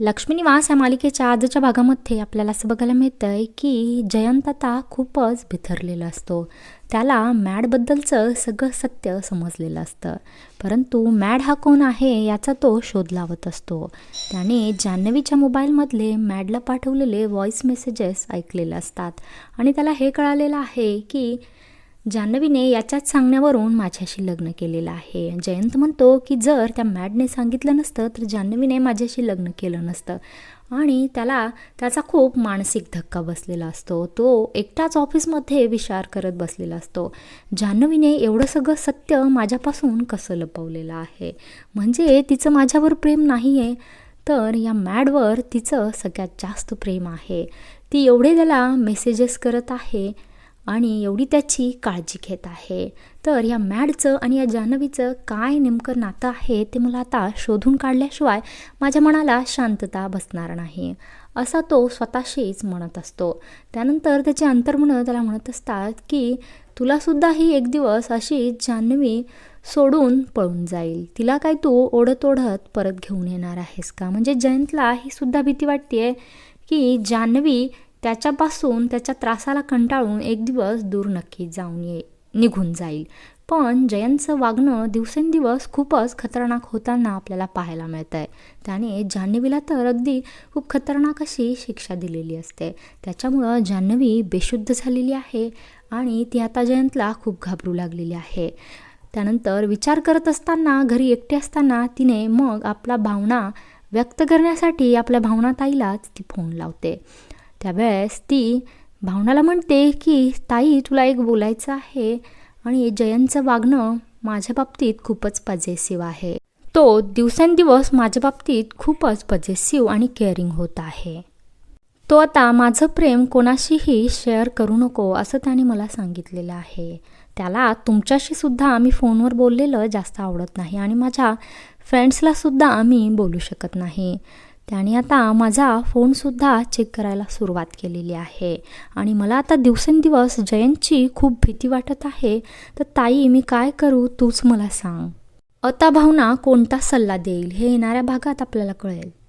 लक्ष्मीनिवास या मालिकेच्या आजच्या भागामध्ये आपल्याला असं बघायला मिळतं आहे की जयंत आता खूपच बिथरलेला असतो. त्याला मॅडबद्दलचं सगळं सत्य समजलेलं असतं. परंतु मॅड हा कोण आहे याचा तो शोध लावत असतो. त्याने जान्हवीच्या मोबाईलमधले मॅडला पाठवलेले व्हॉईस मेसेजेस ऐकलेले असतात. आणि त्याला हे कळालेलं आहे की जान्हवीने याच्याच सांगण्यावरून माझ्याशी लग्न केलेलं आहे. जयंत म्हणतो की जर त्या मॅडने सांगितलं नसतं तर जान्हवीने माझ्याशी लग्न केलं नसतं. आणि त्याला त्याचा खूप मानसिक धक्का बसलेला असतो. तो एकटाच ऑफिसमध्ये विचार करत बसलेला असतो. जान्हवीने एवढं सगळं सत्य माझ्यापासून कसं लपवलेलं आहे? म्हणजे तिचं माझ्यावर प्रेम नाही आहे तर या मॅडवर तिचं सगळ्यात जास्त प्रेम आहे. ती एवढे त्याला मेसेजेस करत आहे आणि एवढी त्याची काळजी घेत आहे. तर या मॅडचं आणि या जान्हवीचं काय नेमकं नातं आहे ते मला आता शोधून काढल्याशिवाय माझ्या मनाला शांतता बसणार नाही. असा तो स्वतःशीच म्हणत असतो. त्यानंतर त्याचे अंतर्मनं त्याला म्हणत असतात की तुलासुद्धा ही एक दिवस अशी जान्हवी सोडून पळून जाईल. तिला काय तू ओढत ओढत परत घेऊन येणार आहेस का? म्हणजे जयंतला ही सुद्धा भीती वाटते की जान्हवी त्याच्यापासून त्याच्या त्रासाला कंटाळून एक दिवस दूर नक्की जाऊन ये निघून जाईल. पण जयंतचं वागणं दिवसेंदिवस खूपच खतरनाक होताना आपल्याला पाहायला मिळतं आहे त्याने जान्हवीला तर अगदी खूप खतरनाक अशी शिक्षा दिलेली असते. त्याच्यामुळं जान्हवी बेशुद्ध झालेली आहे आणि ती आता जयंतला खूप घाबरू लागलेली आहे. त्यानंतर विचार करत असताना घरी एकटी असताना तिने मग आपला भावना व्यक्त करण्यासाठी आपल्या भावना ताईलाच ती फोन लावते. त्यावेळेस ती भावनाला म्हणते की ताई तुला एक बोलायचं आहे आणि जयंतचं वागणं माझ्या बाबतीत खूपच पजेसिव्ह आहे. तो दिवसेंदिवस माझ्या बाबतीत खूपच पजेसिव्ह आणि केअरिंग होत आहे. तो आता माझं प्रेम कोणाशीही शेअर करू नको असं त्याने मला सांगितलेलं आहे. त्याला तुमच्याशी सुद्धा आम्ही फोनवर बोललेलं जास्त आवडत नाही आणि माझ्या फ्रेंड्सला सुद्धा आम्ही बोलू शकत नाही. त्याने आता माझा फोनसुद्धा चेक करायला सुरुवात केलेली आहे. आणि मला आता दिवसेंदिवस जयंतची खूप भीती वाटत आहे. तर ताई मी काय करू? तूच मला सांग. आता भावना कोणता सल्ला देईल हे येणाऱ्या भागात आपल्याला कळेल.